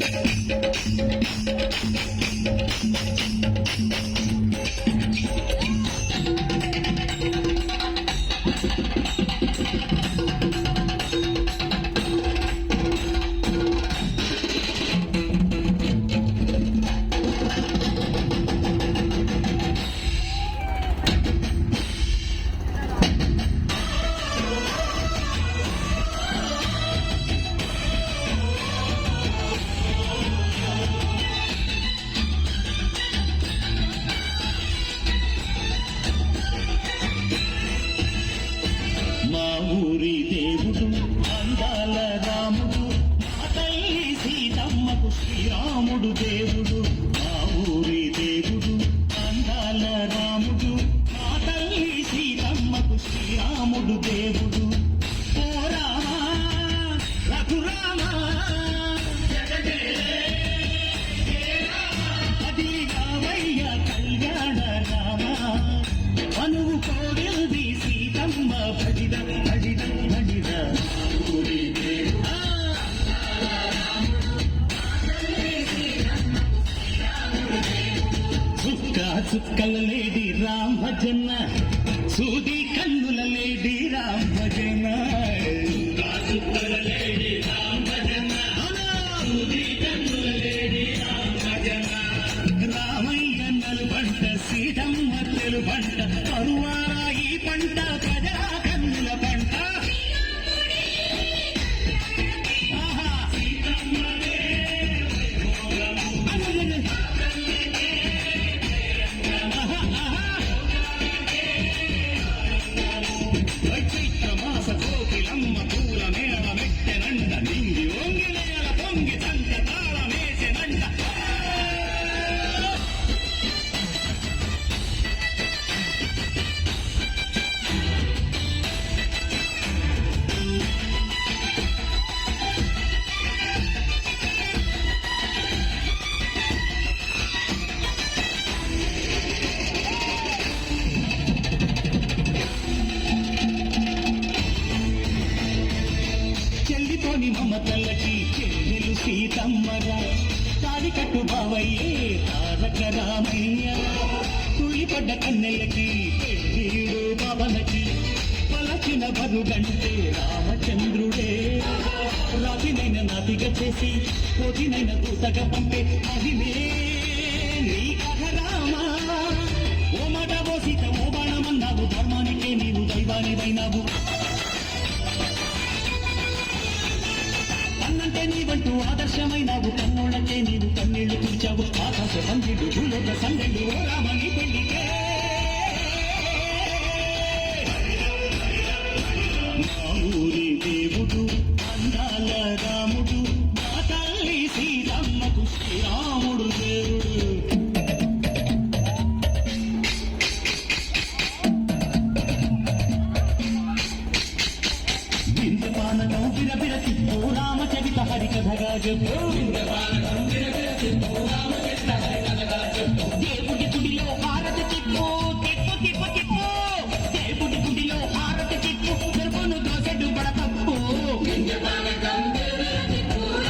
Thank you. సీతమ్మకు శ్రీరాముడు దేవుడు మా ఊరి దేవుడు అందాల రాముడు మా తల్లి సీతమ్మకు శ్రీరాముడు దేవుడు. ఓ రామా రఘురామా కళ్యాణ రామా అనువు కోడింది సీతమ్మ భజిద చుక్కల లేడి రామజన సూది కన్నుల లేడి రామజన. భజన చుక్కల లేడి రామ్ భజన సూది రామయ్య నలుబంట సీతమ్మ తెలుబంట. చైత్ర మాస కోకిలమ్మ చెల్లితోని మమతలకి చెల్లెలు సీతమ్మరా. తాడి కట్టు బావయ్యే తారక రామయ్య. తుళ్ళిపడ్డ కన్నెలకి పెళ్ళీడు పవనకి పలచిన బరుగంటే రామచంద్రుడే. రాతినైన నాతిగా చేసి కోతినైన దూతగా పంపే అదినే నీ కథ రామా ఓ మాట ఓ సీత ఓ బాణమన్నావు ధర్మానికే నీవు దైవానివైనావు. ఆదర్శమై నాకు కన్నోళ్ళకే నీవు కన్నీళ్ళు పిలిచావు ఆకాశ సంధిడు భూలోక సందెళ్ళు ఓ రామని పెళ్ళికే రామచరిత హరికథగా చెప్పు దేవుడి గుడిలో హారతి తిప్పు తిప్పు తిప్పు తిప్పు దేవుడి గుడిలో హారతి తిప్పు చెరుపును దోసెడు బడతప్పు బిందపానకం బిరబిర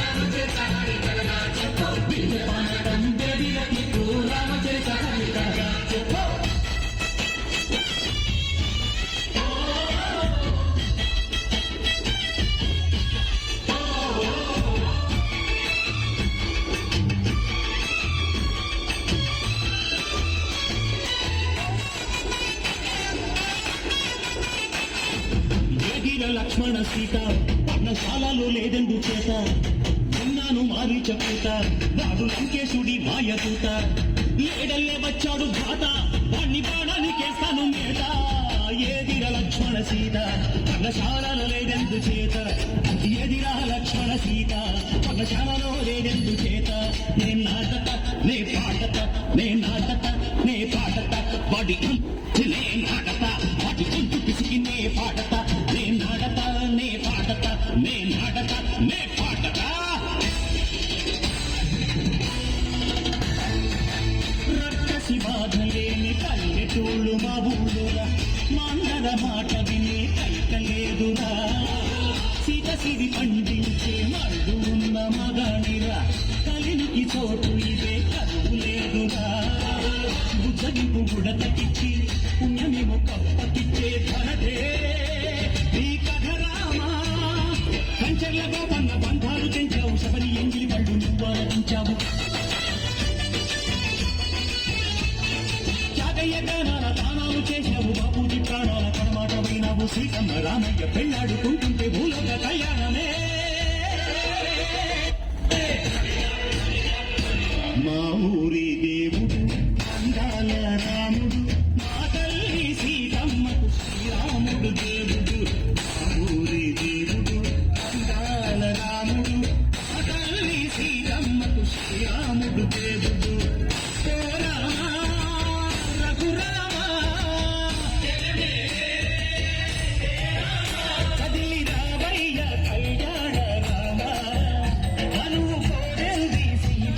ఏగిల లక్ష్మణ సీత. పర్ణశాలలో లేదెందు చేత. విన్నాను మారి చెప్పుత. వాడు లంకేశుడి మాయదూత. ఏడల్లే వచ్చాడు ఘాత వాణ్ణి బాణానికేస్తాను మేట ఏదిర లక్ష్మణ సీత? పర్ణశాలలో లేదెందు చేత. ఏదిరా లక్ష్మణ సీత? పర్ణశాలలో లేదెందు చేత? నే రక్కసి బాధ లేని పల్లెటూళ్ళు మా ఊళ్ళురా మాండర మాట విని కైకలేదురా సిరి పండించే మరుగు ఉన్న మగానిరా. కలినికి చోటు ఇదే కరువు లేదురా బుజ్జగింపు బుడతకిచ్చి పుణ్యమేమో కప్పకిచ్చే ధనదే. సీతమ్మ రామయ్య పెళ్ళాడుకుంటుంటే భూలోక కళ్యాణమే.